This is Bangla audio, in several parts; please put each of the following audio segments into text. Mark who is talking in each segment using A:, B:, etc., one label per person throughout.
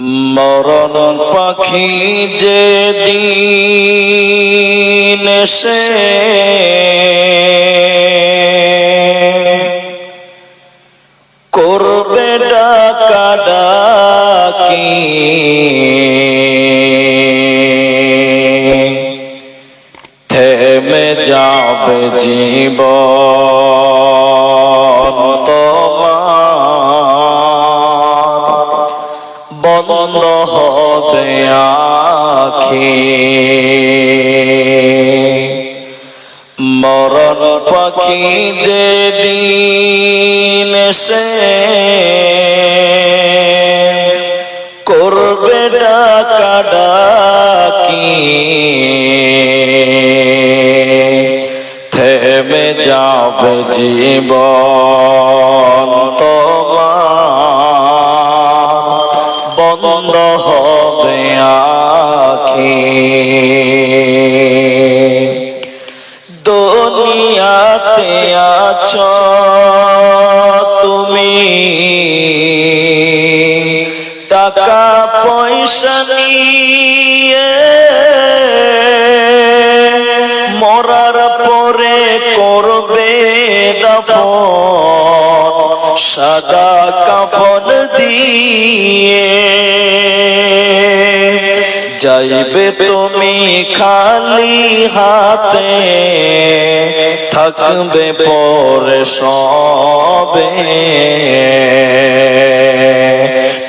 A: মরণ পাখি যে দিন সে করবে ডাকা ডাকি। থেমে যাবে জীবন। হবে আখি মরণ পাখি যে দিন সে করবে ডাকা ডাকি। থেমে যাবে জীবন। আখি দুনিয়াতে তুমি। টাকা পয়সা মরার পরে করবে সাদা কাফন দিয়ে। যাইবে তুমি খালি হাতে থাকবে পরে সবে।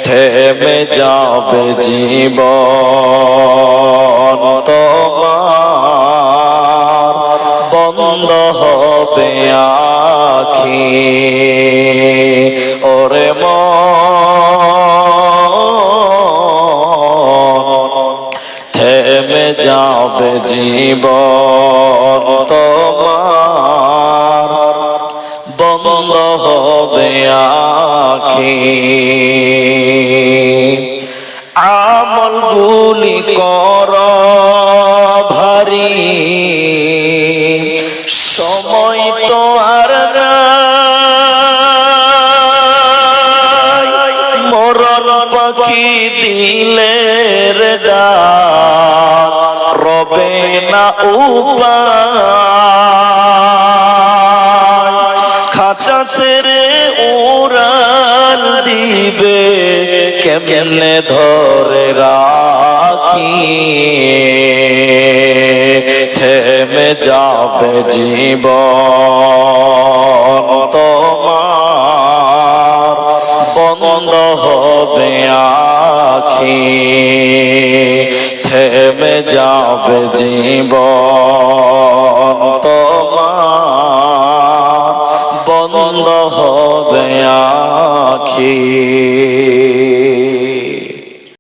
A: থেমে যাবে জীবন। বন্ধ হবে আখি। ওরে থেমে যাবে জীবন তোমার। বন্ধ হবে আখি। আমল গুলি কর মরণ পাখি দিলের ডাক, রবে না উপায়। খাঁচা ছেড়ে উড়াল দিবে, কেমনে ধরে রাখি থেমে যাবে জীবন তোমার বন্ধ হবে আখি। থেমে যাবে জীবন তোমার। বন্ধ হবে আখি।